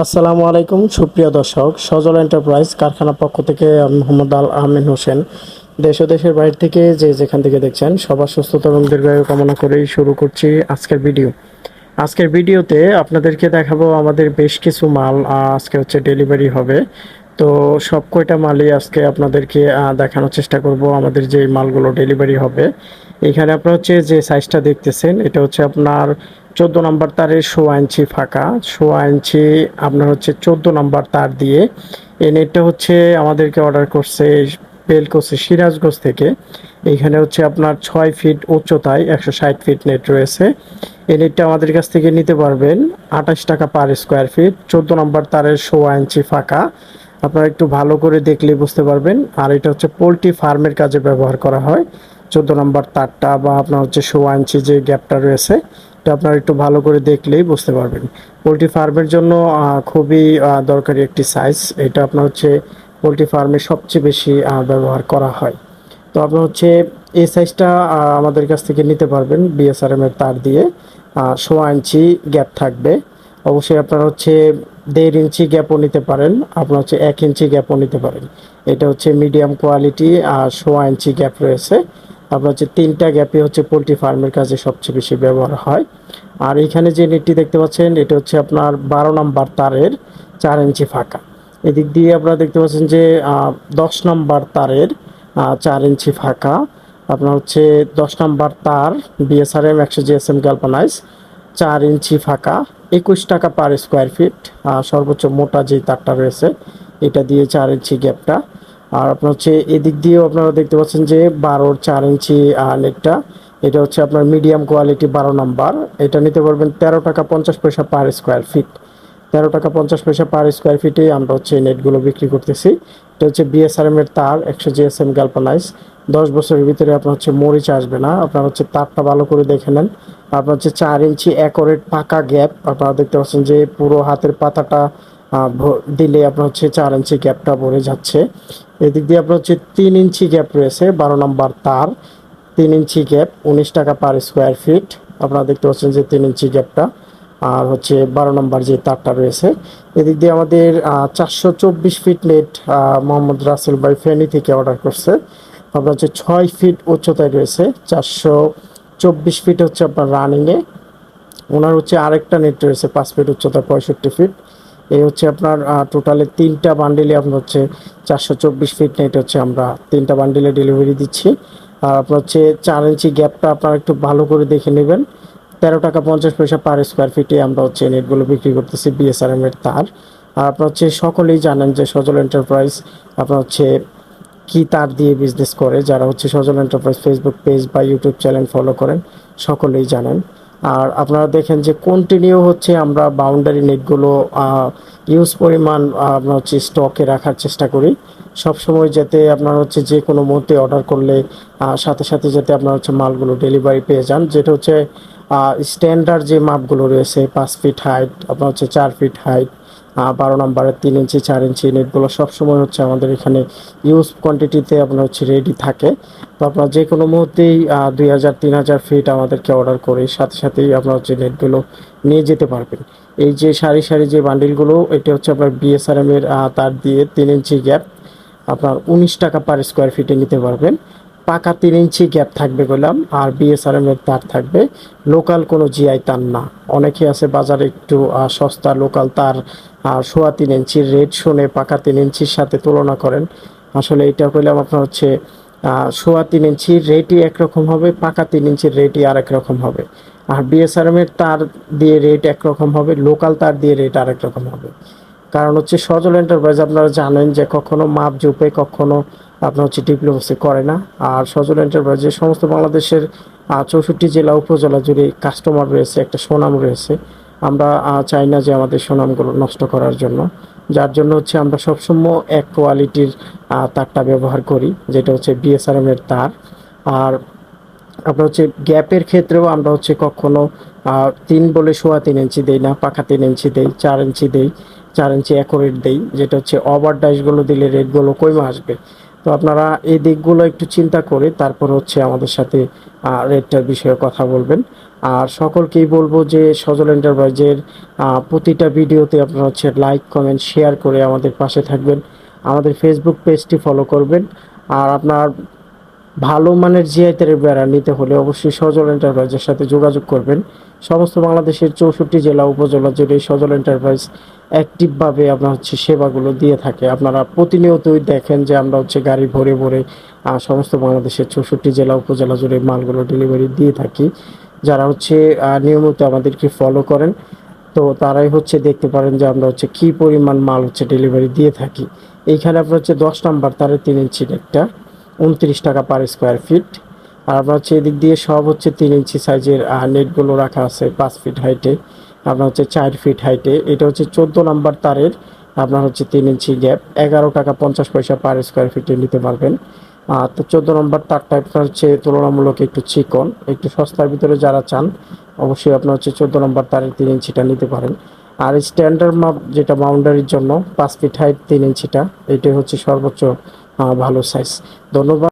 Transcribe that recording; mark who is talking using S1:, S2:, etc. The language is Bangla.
S1: আসসালামু আলাইকুম, সুপ্রিয় দর্শক। সজল এন্টারপ্রাইজ কারখানা পক্ষ থেকে আমি মোহাম্মদ আল আমিন হোসেন। দেশ ও দেশের বাইরে থেকে যে যেখান থেকে দেখছেন, সবার সুস্থতা এবং দীর্ঘায়ু কামনা করেই শুরু করছি আজকের ভিডিও। আজকের ভিডিওতে আপনাদেরকে দেখাবো আমাদের বেশ কিছু মাল আজকে হচ্ছে ডেলিভারি হবে। তো সব কয়টা মালই আজকে আপনাদেরকে দেখানোর চেষ্টা করব আমাদের যে মালগুলো ডেলিভারি হবে। এখানে আপনার হচ্ছে যে সাইজটা দেখতেছেন, এটা হচ্ছে আপনার চোদ্দ নাম্বার তারের সোয়া ইঞ্চি ফাঁকা। সোয়া ইঞ্চি আপনার হচ্ছে চোদ্দ নম্বর তার দিয়ে এই নেটটা হচ্ছে আমাদেরকে অর্ডার করছে বেল করছে সিরাজগঞ্জ থেকে। এইখানে হচ্ছে আপনার ছয় ফিট উচ্চতায় একশো ষাট ফিট নেট রয়েছে। এই নেটটা আমাদের কাছ থেকে নিতে পারবেন আঠাশ টাকা পার স্কোয়ার ফিট চোদ্দ নম্বর তারের সোয়া ইঞ্চি ফাঁকা। আপনারা একটু ভালো করে দেখলে বুঝতে পারবেন। আর এটা হচ্ছে পোলট্রি ফার্মের কাজে ব্যবহার করা হয়। চোদ্দ নম্বর তারটা বা আপনার হচ্ছে সোয়া ইঞ্চি যে গ্যাপটা রয়েছে এটা আপনারা একটু ভালো করে দেখলেই বুঝতে পারবেন। পোলট্রি ফার্মের জন্য খুবই দরকারি একটি সাইজ এটা আপনার হচ্ছে পোলট্রি ফার্মে সবচেয়ে বেশি ব্যবহার করা হয়। তো আপনার হচ্ছে এই সাইজটা আমাদের কাছ থেকে নিতে পারবেন বিএসআরএম এর তার দিয়ে। সোয়া ইঞ্চি গ্যাপ থাকবে। অবশ্যই আপনারা হচ্ছে দেড় ইঞ্চি গ্যাপও নিতে পারেন। আপনার হচ্ছে এক ইঞ্চি গ্যাপও নিতে পারেন। এটা হচ্ছে মিডিয়াম কোয়ালিটি আর সোয়া ইঞ্চি গ্যাপ রয়েছে। আপনার হচ্ছে তিনটা গ্যাপই হচ্ছে পোলট্রি ফার্মের কাজে সবচেয়ে বেশি ব্যবহার হয়। আর এখানে যে নেটটি দেখতে পাচ্ছেন, এটা হচ্ছে আপনার বারো নাম্বার তারের চার ইঞ্চি ফাঁকা। এদিক দিয়ে আপনারা দেখতে পাচ্ছেন যে দশ নম্বর তারের চার ইঞ্চি ফাঁকা। আপনার হচ্ছে দশ নম্বর তার বিএসআরএম একশো জিএসএম গ্যালপানাইজ চার ইঞ্চি ফাঁকা, একুশ টাকা পার স্কোয়ার ফিট সর্বোচ্চ মোটা যে তারটা রয়েছে, এটা দিয়ে চার ইঞ্চি গ্যাপটা আর আপনার হচ্ছে এদিক দিয়েও আপনারা দেখতে পাচ্ছেন যে বারোর চার ইঞ্চি নেটটা। এটা হচ্ছে আপনার মিডিয়াম কোয়ালিটি বারো নাম্বার। এটা নিতে পারবেন তেরো টাকা পঞ্চাশ পয়সা পার স্কোয়ার ফিট তেরো টাকা পঞ্চাশ পয়সা পার স্কোয়ার ফিটে আমরা হচ্ছে নেটগুলো বিক্রি করতেছি। এটা হচ্ছে বিএসআরএম এর তার, একশো জিএসএম গ্যালপানাইজ দশ বছরের ভিতরে আপনার হচ্ছে মরিচ আসবে না। আপনার হচ্ছে তারটা ভালো করে দেখে নেন। আপনার হচ্ছে চার ইঞ্চি একরেট পাকা গ্যাপ আপনারা দেখতে পাচ্ছেন যে পুরো হাতের পাতাটা দিলে আপনার হচ্ছে চার ইঞ্চি গ্যাপটা ভরে যাচ্ছে। এদিক দিয়ে আপনার হচ্ছে তিন ইঞ্চি গ্যাপ রয়েছে, বারো নম্বর তার, তিন ইঞ্চি গ্যাপ উনিশ টাকা পার স্কোয়ার ফিট আপনারা দেখতে পাচ্ছেন যে তিন ইঞ্চি গ্যাপটা আর হচ্ছে বারো নম্বর যে তারটা রয়েছে। এদিক দিয়ে আমাদের চারশো চব্বিশ feet net Mohammad Rasel by Feni থেকে অর্ডার করছে। আপনার হচ্ছে ছয় ফিট উচ্চতায় রয়েছে, চারশো চব্বিশ ফিট হচ্ছে আপনার রানিংয়ে ওনার হচ্ছে আরেকটা নেট রয়েছে, পাঁচ ফিট উচ্চতা, পঁয়ষট্টি ফিট এই হচ্ছে আপনার টোটালে তিনটা বান্ডিলে আপনার হচ্ছে চারশো চব্বিশ ফিট নেট হচ্ছে আমরা তিনটা বান্ডিলে ডেলিভারি দিচ্ছি। আর আপনার হচ্ছে চার ইঞ্চি গ্যাপটা আপনারা একটু ভালো করে দেখে নেবেন। তেরো টাকা পঞ্চাশ পয়সা পার স্কোয়ার ফিটে আমরা হচ্ছে নেটগুলো বিক্রি করতেছি বিএসআরএম এর তার। আর আপনার হচ্ছে সকলেই জানেন যে সজল এন্টারপ্রাইজ আপনার হচ্ছে কি তার দিয়ে বিজনেস করে। যারা হচ্ছে সজল এন্টারপ্রাইজ ফেসবুক পেজ বা ইউটিউব চ্যানেল ফলো করেন, সকলেই জানেন। আর আপনারা দেখেন যে কন্টিনিউ হচ্ছে আমরা বাউন্ডারি নেটগুলো ইউজ পরিমাণ আপনার হচ্ছে স্টকে রাখার চেষ্টা করি। সবসময় যাতে আপনার হচ্ছে যে কোনো মুহূর্তে অর্ডার করলে সাথে সাথে যাতে আপনার হচ্ছে মালগুলো ডেলিভারি পেয়ে যান। যেটা হচ্ছে স্ট্যান্ডার্ড যে মাপগুলো রয়েছে, পাঁচ ফিট হাইট আপনার হচ্ছে চার ফিট হাইট বারো নম্বরের তিন ইঞ্চি চার ইঞ্চি নেটগুলো সবসময় হচ্ছে আমাদের এখানে ইউজ কোয়ান্টিটিতে আপনার হচ্ছে রেডি থাকে। তো আপনার যে কোনো মুহূর্তেই দুই হাজার, তিন হাজার ফিট আমাদেরকে অর্ডার করে সাথে সাথেই আপনার হচ্ছে নেটগুলো নিয়ে যেতে পারবেন। এই যে সারি সারি যে বান্ডিলগুলো এটা হচ্ছে আপনার বিএসআরএম এর তার দিয়ে তিন ইঞ্চি গ্যাপ আপনার উনিশ টাকা পার স্কোয়ার ফিটে নিতে পারবেন। পাকা তিন ইঞ্চি গ্যাপ থাকবে বললাম, আর বিএসআরএম এর তার থাকবে। লোকাল কোনো জিআই তার না। অনেকে আছে বাজারে একটু সস্তা লোকাল তার আর সোয়া তিন ইঞ্চির রেট শুনে পাকা তিন ইঞ্চির সাথে তুলনা করেন। আসলে এটা কইলাম আপনার হচ্ছে সোয়া তিন ইঞ্চির রেটই একরকম হবে, পাকা তিন ইঞ্চির রেটই আরেক রকম হবে। আর বিএসআরএম এর তার দিয়ে রেট একরকম হবে লোকাল তার দিয়ে রেট আরেক রকম হবে। কারণ হচ্ছে সজল এন্টারপ্রাইজ আপনারা জানেন যে কখনো মাপ জুপে কখনো আপনার হচ্ছে ডিপ্লোমেসি করে না। আর সজল এন্টারপ্রাইজ সমস্ত বাংলাদেশের চৌষট্টি জেলা উপজেলা জুড়ে কাস্টমার রয়েছে, একটা সুনাম রয়েছে, আমরা চাই না যে আমাদের সুনামগুলো নষ্ট করার জন্য। যার জন্য হচ্ছে আমরা সবসময় এক কোয়ালিটির তারটা ব্যবহার করি, যেটা হচ্ছে বিএসআরএম এর তার। আর আপনার হচ্ছে গ্যাপের ক্ষেত্রেও আমরা হচ্ছে কখনো তিন বলে সোয়া তিন ইঞ্চি দেই না, পাখা তিন ইঞ্চি দেই, চার ইঞ্চি দেই, চার ইঞ্চি অ্যাকোরেট দেই, যেটা হচ্ছে ওভার ডাইসগুলো দিলে রেটগুলো কমে আসবে। তো আপনারা এই দিকগুলো একটু চিন্তা করে তারপর হচ্ছে আমাদের সাথে রেটটার বিষয়ে কথা বলবেন। আর সকলকেই বলব যে সজল এন্টারপ্রাইজের প্রতিটা ভিডিওতে আপনারা হচ্ছে লাইক, কমেন্ট, শেয়ার করে আমাদের পাশে থাকবেন। আমাদের ফেসবুক পেজটি ফলো করবেন। আর আপনার ভালো মানের জিআইতারের বেড়া নিতে হলে অবশ্যই সজল এন্টারপ্রাইজের সাথে যোগাযোগ করবেন। সমস্ত বাংলাদেশের চৌষট্টি জেলা উপজেলা জুড়ে সজল এন্টারপ্রাইজ অ্যাক্টিভভাবে আপনার হচ্ছে সেবাগুলো দিয়ে থাকে। আপনারা প্রতিনিয়তই দেখেন যে আমরা হচ্ছে গাড়ি ভরে ভরে সমস্ত বাংলাদেশের চৌষট্টি জেলা উপজেলা জুড়ে মালগুলো ডেলিভারি দিয়ে থাকি। যারা হচ্ছে নিয়মিত আমাদেরকে ফলো করেন, তো তারাই হচ্ছে দেখতে পারেন যে আমরা হচ্ছে কি পরিমাণ মাল হচ্ছে ডেলিভারি দিয়ে থাকি। এইখানে আপনার হচ্ছে দশ নাম্বার তারের তিন ইঞ্চির একটা উনত্রিশ টাকা পার স্কোয়ার ফিট আর আপনার হচ্ছে এদিক দিয়ে সব হচ্ছে তিন ইঞ্চি সাইজের নেটগুলো রাখা আছে পাঁচ ফিট হাইটে আপনার হচ্ছে চার ফিট হাইটে এটা হচ্ছে চোদ্দ নাম্বার তারের, আপনার হচ্ছে তিন ইঞ্চি গ্যাপ এগারো টাকা পঞ্চাশ পয়সা পার স্কোয়ার ফিটে নিতে পারবেন। আর তো চোদ্দ নম্বর তারটা আপনার হচ্ছে তুলনামূলক একটু চিকন, একটু সস্তার ভিতরে যারা চান, অবশ্যই আপনার হচ্ছে চোদ্দ নম্বর তারের তিন ইঞ্চিটা নিতে পারেন। আর স্ট্যান্ডার্ড মাপ যেটা বাউন্ডারির জন্য, পাঁচ ফিট হাইট তিন ইঞ্চিটা এটাই হচ্ছে সর্বোচ্চ ভালো সাইজ ধন্যবাদ